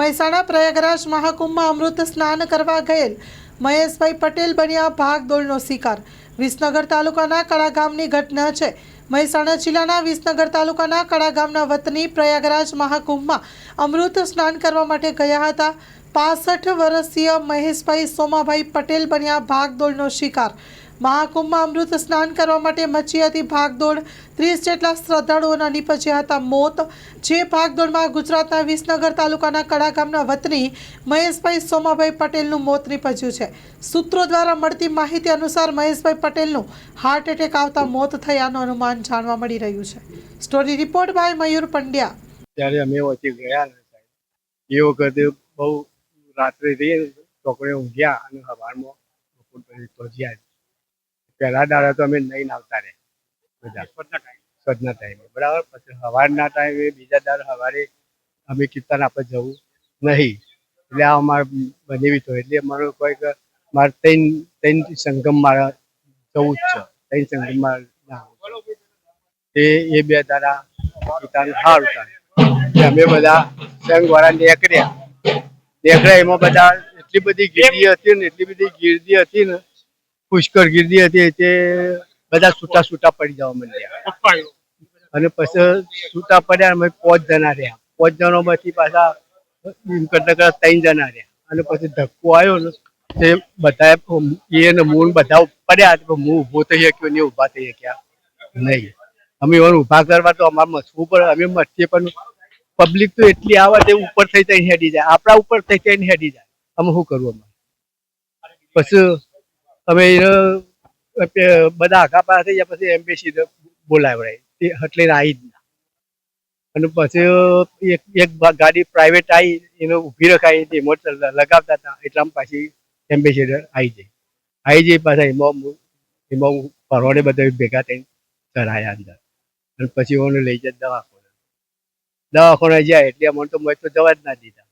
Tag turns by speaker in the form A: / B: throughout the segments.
A: મહેસાણા પ્રયાગરાજ મહાકુંભમાં અમૃત સ્નાન કરવા ગયેલ મહેશભાઈ પટેલ બન્યા ભાગદોડનો શિકાર. વિસનગર તાલુકાના કડા ગામની ઘટના છે. મહેસાણા જિલ્લાના વિસનગર તાલુકાના કડા ગામના વતની પ્રયાગરાજ મહાકુંભમાં અમૃત સ્નાન કરવા માટે ગયા હતા. પાસઠ વર્ષીય મહેશભાઈ સોમાભાઈ પટેલ બન્યા ભાગદોડનો શિકાર. મહાકુંભમાં અમૃત સ્નાન કરવા માટે મચી હતી ભાગદોડ. ત્રીસ જેટલા શ્રદ્ધાળુઓના નીપજ્યા હતા મોત. જે ભાગદોડમાં ગુજરાતના વિસનગર તાલુકાના કડા ગામના વતની મહેશભાઈ સોમાભાઈ પટેલનું મોત નીપજ્યું છે. સૂત્રો દ્વારા મળતી માહિતી અનુસાર મહેશભાઈ પટેલનું હાર્ટ એટેક આવતા મોત થયાનું અનુમાન જાણવા મળી રહ્યું છે. Story report by Mayur Pandya.
B: ત્યારે અમે વચ્ચે ગયા એ વખતે બહુ રાત્રે રહી છોકરીઓ ઊંઘ્યા અને સવારમાં બપોર પછી પહોંચ્યા. પહેલા દાડા તો અમે નહીં આવતા રહે બધા. સદના ટાઈમે બરાબર? પછી સવારના ટાઈમે બીજા દાડા સવારે અમે કીર્તન આપણે જવું નહીં. એટલે આ અમારે બનેવી તો. એટલે અમારો કોઈ મારે ત્રણ ત્રણ સંગમ મારે જવું જ છે. ત્રણ સંગમ મારે તે એ બે દાડા કીર્તન સારું થાય અમે બધા સંઘવાળા નીકળ્યા. નીકળ્યા એમાં બધા એટલી બધી ગીરદી હતી ને એટલી બધી ગીરદી હતી ને પુષ્કળ ગીરદી હતી તે બધા છૂટા છૂટા પડી જવા મળ્યા અને પછી છૂટા પડ્યા અમે પાંચ જણા રહ્યા. પાંચ જણામાંથી પાછા એમ કરતા કરતા ત્રણ જણા રહ્યા. અને પછી ધક્કો આવ્યો ને તે બધા એને મૂળ બધા પડ્યા પણ હું ઊભો થઈ શક્યો ને ઊભા થઈ શક્યા નહીં. અમે એને ઊભા કરવા તો અમારે મથવું પડે. અમે મથીએ પણ પબ્લિક તો એટલી આવે તે ઉપર થઈ જઈને હેડી જાય. આપણા ઉપર થઈ જઈને હેડી જાય. અમે શું કરવું અમારે? પછી અમે બધા આખા પાસે થઈ ગયા પછી એમ્બેસી બોલાવડાય. એટલે આવી જ ના. અને પછી એક એક ગાડી પ્રાઇવેટ આવી એને ઊભી રખાઈ હતી મોટર લગાવતા હતા એટલામાં પાછી એમ્બેસેડર આવી જાય આવી જાય પાછા એમાં એમાં ફરવાડે બધા ભેગા થઈને ચડાયા અંદર. અને પછી ઓને લઈ જાય દવાખાને. દવાખાને જાય એટલે અમને તો મેં તો જવા જ ના દીધા.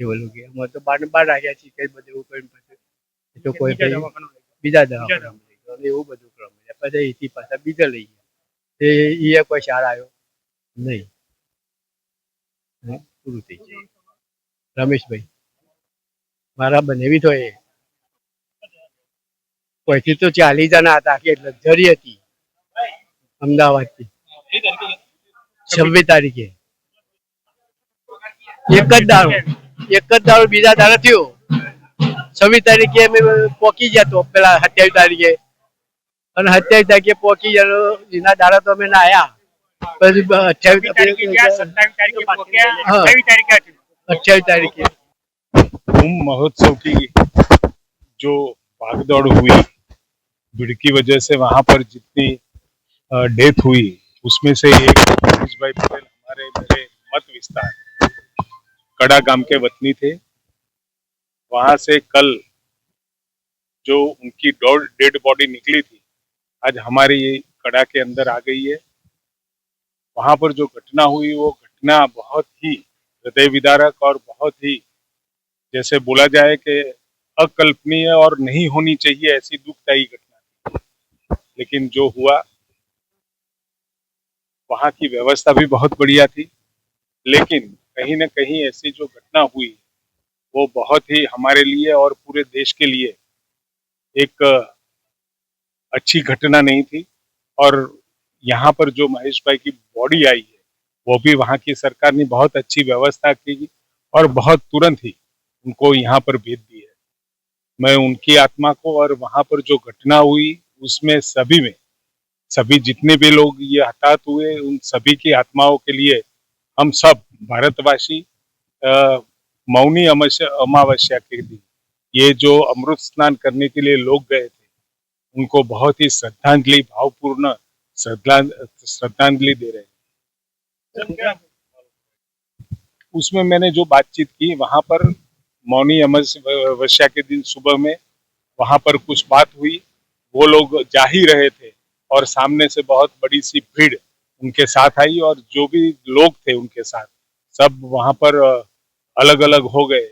B: એ બોલું કે અમે તો બાર ને બાર રાખ્યા છીએ કઈ બધું એવું કરીને પછી એ તો કોઈ બીજા દવાખાના એવું બધું ક્રમ પછી અહીંથી પાછા બીજા લઈ ગયા. એ કોઈ સારા આવ્યો. નહીં. પૂરું થઈ જાય રમેશભાઈ. મારા બનેવી તો એ. કોઈથી તો ચાલી જણા હતા આખી લક્ઝરી હતી. અમદાવાદથી. છવ્વીસ તારીખે. એક જ દારૂ એક જ દારૂ બીજા દારૂ થયો. છવ્વીસ તારીખે અમે પોકી ગયા તો પેલા સત્યાવીસ તારીખે અને સત્યાવીસ તારીખે પોકી ગયા એના દાડા તો અમે ના આયા પછી બ- અઠ્યાવીસ हाँ। अट्ठाईस तारीख की
C: कुंभ महोत्सव की जो भागदौड़ हुई भीड़ की वजह से वहां पर जितनी डेथ हुई उसमें से एक मनीष भाई पटेल हमारे मेरे मत विस्तार कड़ा गांव के वतनी थे वहाँ से कल जो उनकी डेड बॉडी निकली थी, आज हमारे ये कड़ा के अंदर आ गई है। वहाँ पर जो घटना हुई, वो घटना बहुत ही हृदय विदारक और बहुत ही जैसे बोला जाए कि अकल्पनीय और नहीं होनी चाहिए ऐसी दुखदायी घटना थी। लेकिन जो हुआ, वहाँ की व्यवस्था भी बहुत बढ़िया थी। लेकिन कहीं ना कहीं ऐसी जो घटना हुई वो बहुत ही हमारे लिए और पूरे देश के लिए एक अच्छी घटना नहीं थी। और यहाँ पर जो महेश भाई की बॉडी आई है, वो भी वहाँ की सरकार ने बहुत अच्छी व्यवस्था की और बहुत तुरंत ही उनको यहाँ पर भेज दी है। मैं उनकी आत्मा को और वहाँ पर जो घटना हुई, उसमें सभी में, सभी जितने भी लोग ये हताहत हुए, उन सभी की आत्माओं के लिए हम सब भारतवासी मौनी अमावस्या के दिन। ये जो अमृत स्नान करने के लिए लोग गए थे, उनको बहुत ही श्रद्धांजलि, भावपूर्ण श्रद्धांजलि दे रहे हैं। उसमें मैंने जो बातचीत की, वहाँ पर मौनी अमावस्या के दिन सुबह में वहाँ पर कुछ बात हुई। वो लोग जा ही रहे थे और सामने से बहुत बड़ी सी भीड़ उनके साथ आई और जो भी लोग थे उनके साथ, सब वहाँ पर अलग अलग हो गए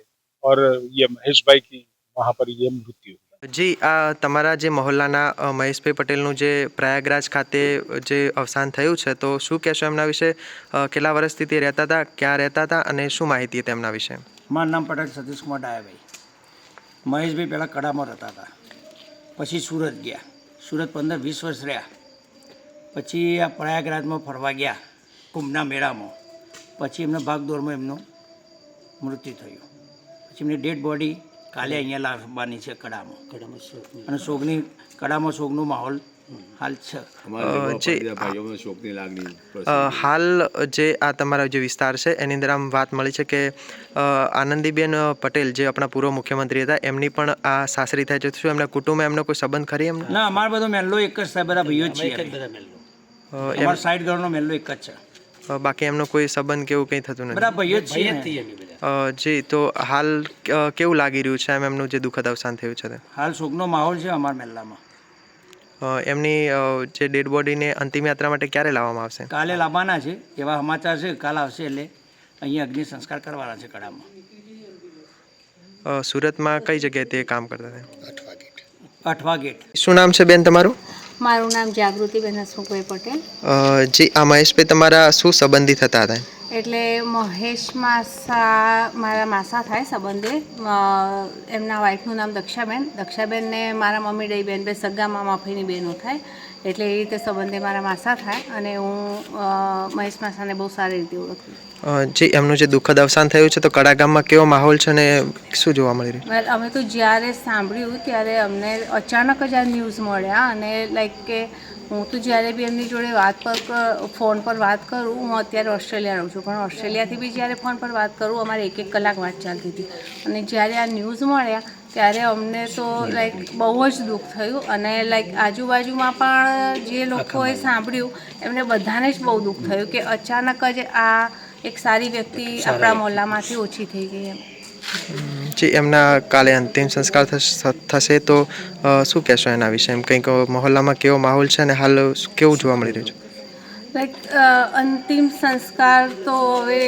C: और ये महेश भाई की वहां पर ये मृत्यु हुई
D: જી આ તમારા જે મહોલ્લાના અ, મહેશભાઈ પટેલનું જે પ્રયાગરાજ ખાતે જે અવસાન થયું છે તો શું કહેશો એમના વિશે અ, કેટલા વર્ષથી તે રહેતા હતા ક્યાં રહેતા હતા અને શું માહિતી તેમના વિશે
E: મારું નામ પટેલ સતીશકુમાર ડાયાભાઈ મહેશભાઈ પહેલાં કડામાં રહેતા હતા પછી સુરત ગયા સુરત પંદર વીસ વર્ષ રહ્યા પછી આ પ્રયાગરાજમાં ફરવા ગયા કુંભના મેળામાં પછી એમને ભાગદોડમાં એમનું મૃત્યુ થયું. પછી એમની ડેડ બોડી કાલે અહીંયા લાવવાની છે કડામાં. અને શોકની કડામાં શોકનો માહોલ હાલ છે.
D: હાલ જે આ તમારા જે વિસ્તાર છે એની અંદર આમ વાત મળી છે કે આનંદીબેન પટેલ જે આપણા પૂર્વ મુખ્યમંત્રી હતા એમની પણ આ સાસરી થાય છે. શું એમના કુટુંબ એમનો કોઈ સંબંધ ખરી એમને?
E: ના અમારો બધો મહેલ્લો એક જ સાહેબ બધા ભાઈઓ છીએ.
D: એમ
E: અમારો સાઈડ ઘરનો મહેલ્લો એક જ છે.
D: બાકી એમનો કોઈ સંબંધ કેવું કંઈ થતું
E: બધા
D: નથી
E: ભાઈઓ છીએ
D: જી તો હાલ કેવું લાગી રહ્યું છે એમ એમનું જે દુઃખદ અવસાન થયું છે તે?
E: હાલ શોકનો માહોલ છે અમારા
D: મહેલામાં એમની જે ડેડ બોડીને અંતિમ યાત્રા માટે ક્યારે લાવવામાં આવશે?
E: કાલે લાવવાના છે એવા સમાચાર છે કાલ આવશે એટલે અહીંયા અગ્નિ સંસ્કાર કરવાના છે કડામાં.
D: સુરતમાં કઈ જગ્યાએ તે કામ કરતા હતા?
E: અઠવા ગેટ.
D: શું નામ છે બેન તમારું?
F: મારું નામ જાગૃતિબેન હસમુખભાઈ પટેલ.
D: જી આ મહેશભાઈ તમારા શું સંબંધી થતા હતા?
F: એટલે મહેશ માસા મારા માસા થાય સંબંધે. એમના વાઈફનું નામ દક્ષાબેન. દક્ષાબેનને મારા મમ્મી ડઈ બેન બે સગા મામા ફઈની બહેનો થાય. એટલે એ રીતે સંબંધે મારા માસા થાય અને હું મહેશ માસાને બહુ સારી રીતે ઓળખું
D: જી એમનું જે દુઃખદ અવસાન થયું છે તો કડા ગામમાં કેવો માહોલ છે અને શું જોવા મળી રહ્યું?
F: વેલ અમે તો જ્યારે સાંભળ્યું ત્યારે અમને અચાનક જ આ ન્યૂઝ મળ્યા અને લાઈક કે હું તો જ્યારે બી એમની જોડે વાત પર ફોન પર વાત કરું હું અત્યારે ઓસ્ટ્રેલિયા રહું છું. પણ ઓસ્ટ્રેલિયાથી બી જ્યારે ફોન પર વાત કરું અમારે એક એક કલાક વાત ચાલતી હતી. અને જ્યારે આ ન્યૂઝ મળ્યા ત્યારે અમને તો લાઈક બહુ જ દુઃખ થયું. અને લાઈક આજુબાજુમાં પણ જે લોકોએ સાંભળ્યું એમને બધાને જ બહુ દુઃખ થયું કે અચાનક જ આ એક સારી વ્યક્તિ આપણા મોહલ્લામાંથી ઓછી થઈ ગઈ એમ.
D: જી એમના કાલે અંતિમ સંસ્કાર થશ- તો શું કહેશો એના વિશે? એમ કંઈક મહોલ્લામાં કેવો માહોલ છે અને હાલ કેવું જોવા મળી રહ્યું છે?
F: લાઈક અંતિમ સંસ્કાર તો હવે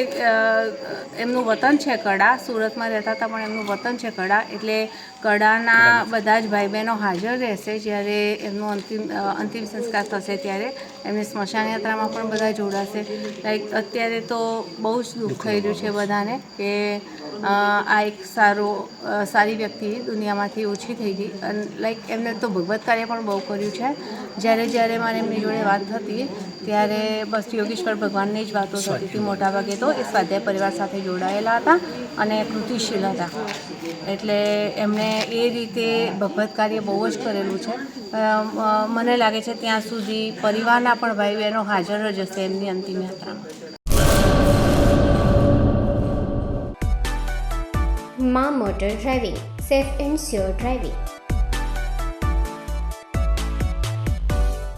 F: એમનું વતન છે કડા સુરતમાં રહેતા હતા પણ એમનું વતન છે કડા એટલે કડાના બધા જ ભાઈ બહેનો હાજર રહેશે જ્યારે એમનું અંતિમ અંતિમ સંસ્કાર થશે ત્યારે. એમની સ્મશાન યાત્રામાં પણ બધા જોડાશે. લાઈક અત્યારે તો બહુ જ દુઃખ થઈ રહ્યું છે બધાને કે આ એક સારો સારી વ્યક્તિ દુનિયામાંથી ઓછી થઈ ગઈ. અને લાઈક એમને તો ભગવત કાર્ય પણ બહુ કર્યું છે. જ્યારે જ્યારે મારે એમની જોડે વાત થતી ત્યારે બસ યોગેશ્વર ભગવાનની જ વાતો થતી હતી. મોટાભાગે તો એ સ્વાધ્યાય પરિવાર સાથે જોડાયેલા હતા અને કૃતિશીલ હતા. એટલે એમણે એ રીતે ભગવત કાર્ય બહુ જ કરેલું છે. મને લાગે છે ત્યાં સુધી પરિવારના પણ ભાઈ બહેનો હાજર જ હશે એમની અંતિમ યાત્રામાં
G: માં motor driving safe and sure driving.